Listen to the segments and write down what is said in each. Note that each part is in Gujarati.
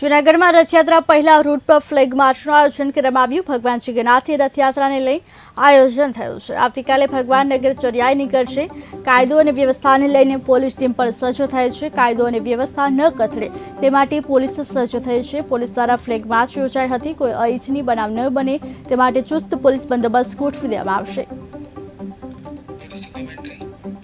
જૂનાગઢમાં રથયાત્રા પહેલા રૂટ પર ફ્લેગ માર્ચનું આયોજન કરવામાં આવ્યું. ભગવાન જગન્નાથની રથયાત્રાને લઈ આયોજન થયું છે. આવતીકાલે ભગવાન નગર ચરિયાઈ નીકળશે. કાયદો અને વ્યવસ્થાને લઈને પોલીસ ટીમ પણ સજ્જ થાય છે. કાયદો અને વ્યવસ્થા ન કથળે તે માટે પોલીસ સજ્જ થઈ છે. પોલીસ દ્વારા ફ્લેગ માર્ચ યોજાઈ હતી. કોઈ અનિચ્છનીય બનાવ ન બને તે માટે ચુસ્ત પોલીસ બંદોબસ્ત ગોઠવી દેવામાં આવશે.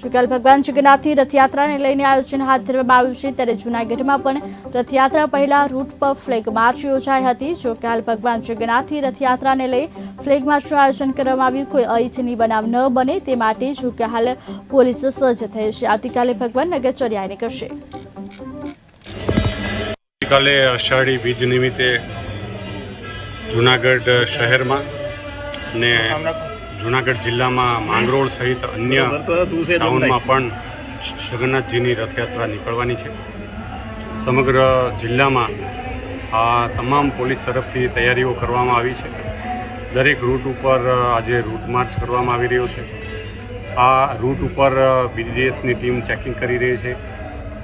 જોકે ભગવાન જગન્નાથની રથયાત્રાને લઈને આયોજન હાથ ધરવામાં આવ્યું છે, ત્યારે જૂનાગઢમાં પણ રથયાત્રા પહેલા રૂટ પર ફ્લેગ માર્ચ યોજાઈ હતી. જોકે હાલ ભગવાન જગન્નાથની રથયાત્રાને લઈ ફ્લેગ માર્ચનું આયોજન કરવામાં આવ્યું. કોઈ અનિચ્છનીય બનાવ ન બને તે માટે જોકે હાલ પોલીસ સજ્જ થઈ છે. આવતીકાલે ભગવાન નગરચર્યાને નીકળશે આવતીકાલે અષાઢી બીજ નિમિત્તે જુનાગઢ શહેરમાં ને જુનાગઢ જિલ્લામાં માંગરોળ સહિત અન્ય ટાઉનમાં પણ જગન્નાથજીની રથયાત્રા નીકળવાની છે. સમગ્ર જિલ્લામાં આ તમામ પોલીસ તરફથી તૈયારીઓ કરવામાં આવી છે. દરેક રૂટ ઉપર આજે રૂટ માર્ચ કરવામાં આવી રહ્યો છે. આ રૂટ ઉપર બીડીએસની ટીમ ચેકિંગ કરી રહી છે.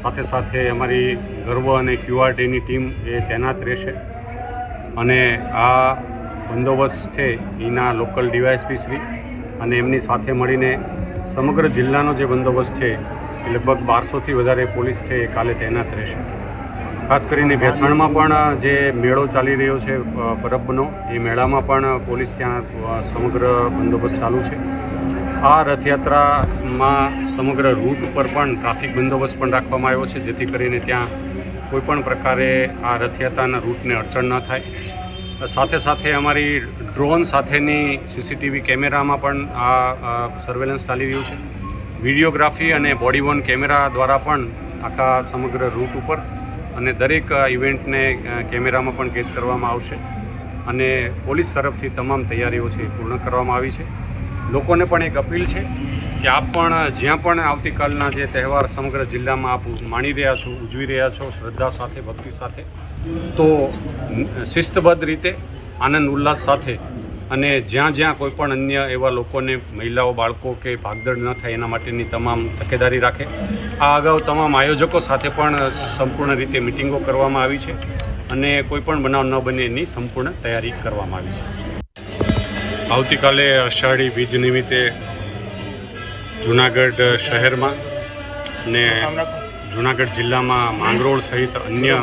સાથે સાથે અમારી ગર્વ અને ક્યુઆરટીની ટીમ એ તૈનાત રહેશે. અને આ બંદોબસ્ત છે એના લોકલ ડીવાયએસપી શ્રી અને એમની સાથે મળીને સમગ્ર જિલ્લાનો જે બંદોબસ્ત છે એ લગભગ બારસોથી વધારે પોલીસ છે એ કાલે તૈનાત રહેશે. ખાસ કરીને ભેસાણમાં પણ જે મેળો ચાલી રહ્યો છે પરબનો, એ મેળામાં પણ પોલીસ ત્યાં સમગ્ર બંદોબસ્ત ચાલુ છે. આ રથયાત્રામાં સમગ્ર રૂટ ઉપર પણ ટ્રાફિક બંદોબસ્ત પણ રાખવામાં આવ્યો છે, જેથી કરીને ત્યાં કોઈપણ પ્રકારે આ રથયાત્રાના રૂટને અડચણ ન થાય. સાથે સાથે અમારી ડ્રોન સાથેની સીસીટીવી કેમેરામાં પણ આ સર્વેલન્સ ચાલી રહ્યું છે. વિડીયોગ્રાફી અને બોડી વોન કેમેરા દ્વારા પણ આખા સમગ્ર રૂટ ઉપર અને દરેક ઇવેન્ટને કેમેરામાં પણ કેદ કરવામાં આવશે. અને પોલીસ તરફથી તમામ તૈયારીઓ છે પૂર્ણ કરવામાં આવી છે. લોકોને પણ એક અપીલ છે કે આપ પણ જ્યાં પણ આવતીકાલના જે તહેવાર સમગ્ર જિલ્લામાં આપ માણી રહ્યા છો, ઉજવી રહ્યા છો, શ્રદ્ધા સાથે, ભક્તિ સાથે, તો શિસ્તબદ્ધ રીતે, આનંદ, ઉલ્લાસ સાથે અને જ્યાં જ્યાં કોઈ પણ અન્ય એવા લોકોને, મહિલાઓ, બાળકો કે ભાગદડ ન થાય એના માટેની તમામ તકેદારી રાખે. આ અગાઉ તમામ આયોજકો સાથે પણ સંપૂર્ણ રીતે મિટિંગો કરવામાં આવી છે અને કોઈ પણ બનાવ ન બને એની સંપૂર્ણ તૈયારી કરવામાં આવી છે. આવતીકાલે અષાઢી બીજ નિમિત્તે જુનાગઢ શહેરમાં ને જુનાગઢ જિલ્લામાં માંગરોળ સહિત અન્ય